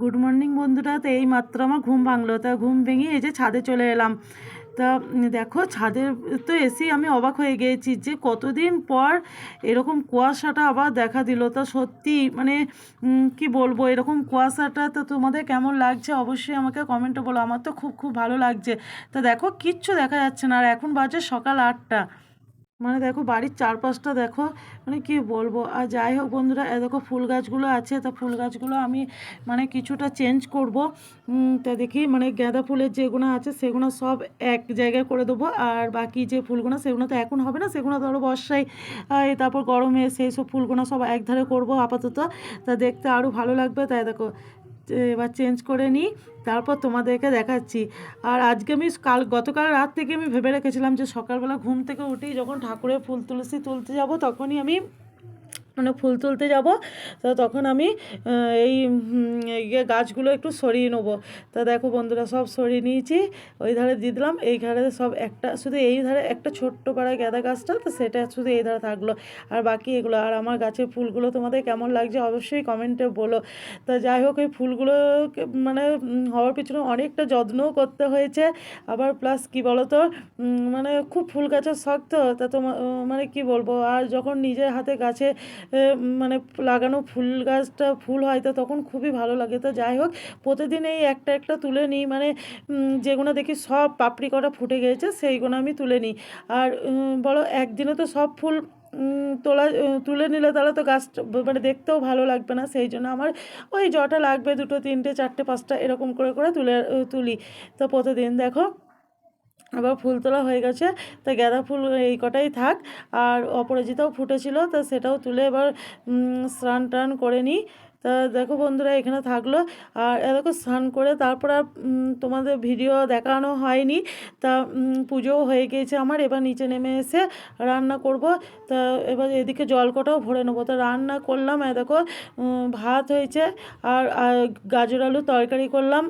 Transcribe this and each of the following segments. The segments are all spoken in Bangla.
গুড মর্নিং বন্ধুরা। তো এই মাত্র আমার ঘুম ভাঙলো। তা ঘুম ভেঙে এই যে ছাদে চলে এলাম। তা দেখো ছাদের তো এসেই আমি অবাক হয়ে গিয়েছি যে কতদিন পর এরকম কুয়াশাটা আবার দেখা দিল। তা সত্যি মানে কি বলব, এরকম কুয়াশাটা তো তোমাদের কেমন লাগছে অবশ্যই আমাকে কমেন্টে বলো। আমার তো খুব খুব ভালো লাগছে। তা দেখো, কিচ্ছু দেখা যাচ্ছে না। আর এখন বাজে সকাল আটটা। মানে দেখো বাড়ির চারপাশটা দেখো মানে কি বলব? আর যাই হোক বন্ধুরা, এ দেখো ফুল গাছগুলো আছে, তা ফুল গাছগুলো আমি মানে কিছুটা চেঞ্জ করব। তা দেখি মানে গাঁদা ফুলের যেগুলো আছে সেগুলো সব এক জায়গায় করে দেবো। আর বাকি যে ফুলগুলো সেগুলো তো এখন হবে না সেগুলো ধরো বর্ষায় তারপর গরমে সেই সব ফুলগুলো সব এক ধারে করব আপাতত। তা দেখতে আরও ভালো লাগবে, তাই দেখো। এবার চেঞ্জ করে নিই, তারপর তোমাদেরকে দেখাচ্ছি। আর আজকে আমি কাল, গতকাল রাত থেকে আমি ভেবে রেখেছিলাম যে সকালবেলা ঘুম থেকে উঠেই যখন ঠাকুরের ফুল তুলসী তুলতে যাব, তখনই আমি মানে ফুল তুলতে যাব, তো তখন আমি এই ইয়ে গাছগুলো একটু সরিয়ে নেব। তা দেখো বন্ধুরা, সব সরিয়ে নিয়েছি, ওই ধারে দিয়ে দিলাম, এই ধারে সব একটা, শুধু এই ধারে একটা ছোট্ট পাড়া গাঁদা গাছটা, তো সেটা শুধু এই ধারে থাকল। আর বাকি এগুলো, আর আমার গাছের ফুলগুলো তোমাদের কেমন লাগছে অবশ্যই কমেন্টে বলো। তা যাই হোক, এই ফুলগুলো মানে হওয়ার পিছনে অনেকটা যত্নও করতে হয়েছে। আবার প্লাস কি বলো তো মানে খুব ফুল গাছের শখ তো, তা তোমার মানে কি বলব, আর যখন নিজের হাতে গাছে মানে লাগানো ফুল গাছটা ফুল হয়, তো তখন খুবই ভালো লাগে। তো যাই হোক, প্রতিদিন এই একটা একটা তুলে নিই মানে যেগুলো দেখি সব পাপড়ি কটা ফুটে গিয়েছে সেইগুলো আমি তুলে নিই। আর বলো, একদিনে তো সব ফুল তোলা তুলে নিলে তাহলে তো গাছটা মানে দেখতেও ভালো লাগবে না, সেই জন্য আমার ওই জটা লাগবে দুটো, তিনটে, চারটে, পাঁচটা, এরকম করে করে তুলে, তুলি। তো প্রতিদিন দেখো আবার ফুল তোলা হয়ে গেছে, তো গাঁদা ফুল এই কটাই থাক। আর অপরাজিতাও ফুটেছিল, তো সেটাও তুলে এবার স্নান টান করে নিই। তা দেখো বন্ধুরা, এখানে থাকল। আর এ দেখো স্নান করে তারপর আর তোমাদের ভিডিও দেখানো হয়নি। তা পুজোও হয়ে গিয়েছে আমার, এবার নিচে নেমে এসে রান্না করব। তা এবার এদিকে জল কটাও ভরে নেব। তা রান্না করলাম, এ দেখো ভাত হয়েছে আর আর গাজর আলু তরকারি করলাম।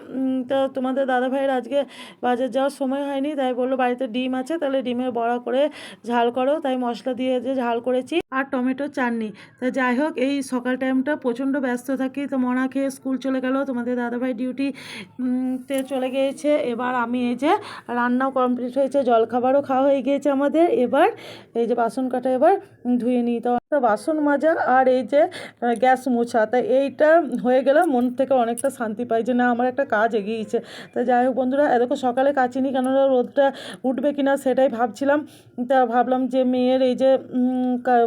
তা তোমাদের দাদা ভাইয়ের আজকে বাজার যাওয়ার সময় হয়নি, তাই বলল বাড়িতে ডিম আছে, তাহলে ডিমের বড়া করে ঝাল করো। তাই মশলা দিয়ে যে ঝাল করেছি। আর টমেটো চাটনি। তা যাই হোক, এই সকাল টাইমটা প্রচণ্ড ব্যস্ত থাকি, তো মনা খেয়ে স্কুল চলে গেল, তোমাদের দাদাভাই ডিউটি তে চলে গিয়েছে। এবার আমি এই যে রান্নাও কমপ্লিট হয়েছে, জলখাবারও খাওয়া হয়ে গিয়েছে আমাদের। এবার এই যে বাসন কাটা এবার ধুয়ে নিই। তো বাসন মাজা আর এই যে গ্যাস মোছা। তা এইটা হয়ে গেলে মন থেকে অনেকটা শান্তি পাই যে না, আমার একটা কাজ এগিয়েছে। তা যাই হোক বন্ধুরা এ দেখো সকালে কাচিনি কেননা রোদটা উঠবে কিনা সেটাই ভাবছিলাম। তা ভাবলাম যে মেয়ের এই যে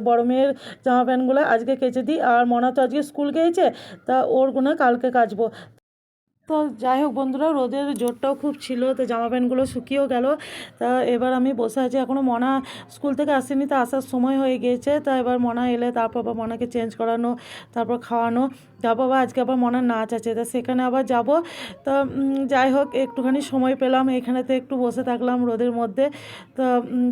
বড় মেয়ের জামা প্যান্টগুলো আজকে কেচে দিই। আর মনা তো আজকে স্কুল গিয়েছে তা ওরগুলো কালকে কাচবো তো যাই হোক বন্ধুরা, রোদের জোরটাও খুব ছিল, তো জামা প্যান্টগুলো শুকিয়েও গেল। তা এবার আমি বসে আছি এখনও মনা স্কুল থেকে আসেনি, তা আসার সময় হয়ে গিয়েছে। তা এবার মনা এলে, তারপর আবার মনাকে চেঞ্জ করানো, তারপর খাওয়ানো। তারপর আবার আজকে আবার মনার নাচ আছে, তা সেখানে আবার যাব। তা যাই হোক, একটুখানি সময় পেলাম, এখানেতে একটু বসে থাকলাম রোদের মধ্যে। তো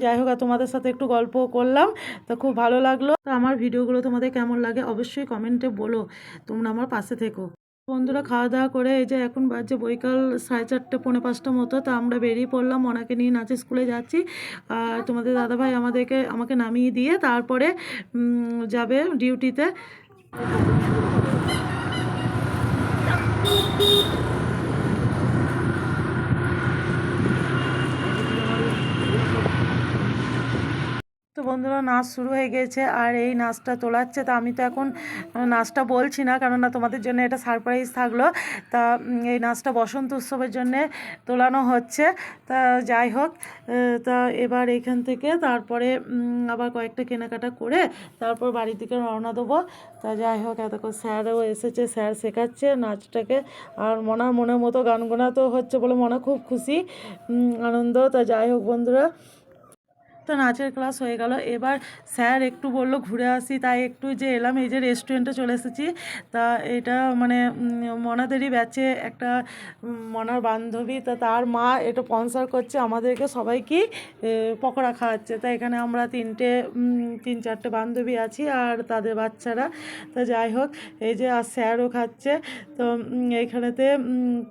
যাই হোক, আর তোমাদের সাথে একটু গল্প করলাম, তো খুব ভালো লাগল। তো আমার ভিডিওগুলো তোমাদের কেমন লাগে অবশ্যই কমেন্টে বলো, তোমরা আমার পাশে থেকো। বন্ধুরা খাওয়া দাওয়া করে এই যে এখন বাজে বৈকাল সাড়ে চারটে, পৌনে পাঁচটা মতো, তা আমরা বেরিয়ে পড়লাম, ওনাকে নিয়ে নাচে স্কুলে যাচ্ছি। আর তোমাদের দাদাভাই আমাদেরকে, আমাকে নামিয়ে দিয়ে তারপরে যাবে ডিউটিতে বন্ধুরা, নাচ শুরু হয়ে গেছে আর এই নাচটা তোলাচ্ছে। তা আমি তো এখন নাচটা বলছি না, কেননা তোমাদের জন্য এটা সারপ্রাইজ থাকল। তা এই নাচটা বসন্ত উৎসবের জন্যে তোলানো হচ্ছে। তা যাই হোক তা এবার এখান থেকে তারপরে আবার কয়েকটা কেনাকাটা করে তারপর বাড়ির দিকে রওনা দেবো। তা যাই হোক, এতক্ষণ স্যারও এসেছে, স্যার শেখাচ্ছে নাচটাকে। আর মনার মনের মতো গান গোনা তো হচ্ছে বলে মনে খুব খুশি। আনন্দ। তা যাই হোক বন্ধুরা তো নাচের ক্লাস হয়ে গেল। এবার স্যার একটু বলল ঘুরে আসি। তাই একটু যে এলাম এই যে রেস্টুরেন্টে চলে এসেছি। তা এটা মানে মনাদেরই ব্যাচে একটা মনার বান্ধবী। তা তার মা এটা স্পন্সর করছে আমাদেরকে সবাইকে এ, পকোড়া খাওয়াচ্ছে। তা এখানে আমরা তিনটে তিন চারটে বান্ধবী আছি আর তাদের বাচ্চারা। তো যাই হোক এই যে আর স্যারও খাচ্ছে। তো এইখানেতে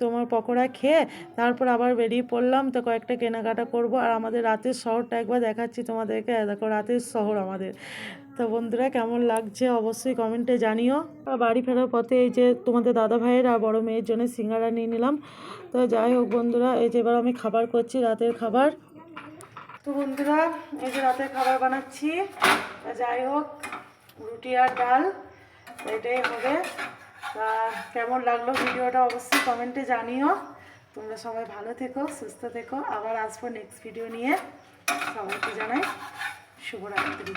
তোমার পকোড়া খেয়ে তারপর আবার বেরিয়ে পড়লাম। তো কয়েকটা কেনাকাটা করব। আর আমাদের রাতের শহরটা একবার দেখাচ্ছি তোমাদেরকে। দেখো, রাতের শহর আমাদের। তো বন্ধুরা, কেমন লাগছে অবশ্যই কমেন্টে জানিও। বাড়ি ফেরার পথে এই যে তোমাদের দাদা ভাইয়ের আর বড় মেয়ের জন্য সিঙ্গারা নিয়ে নিলাম। তো যাই হোক বন্ধুরা, এই যে এবার আমি খাবার করছি, রাতের খাবার। তো বন্ধুরা, এই যে রাতের খাবার বানাচ্ছি। যাই হোক, রুটি আর ডাল, এটাই হবে। তা কেমন লাগল ভিডিওটা অবশ্যই কমেন্টে জানিও। তোমরা সবাই ভালো থেকো, সুস্থ থেকো। আবার আসব নেক্সট ভিডিও নিয়ে। সবাইকে জানাই শুভরাত্রি।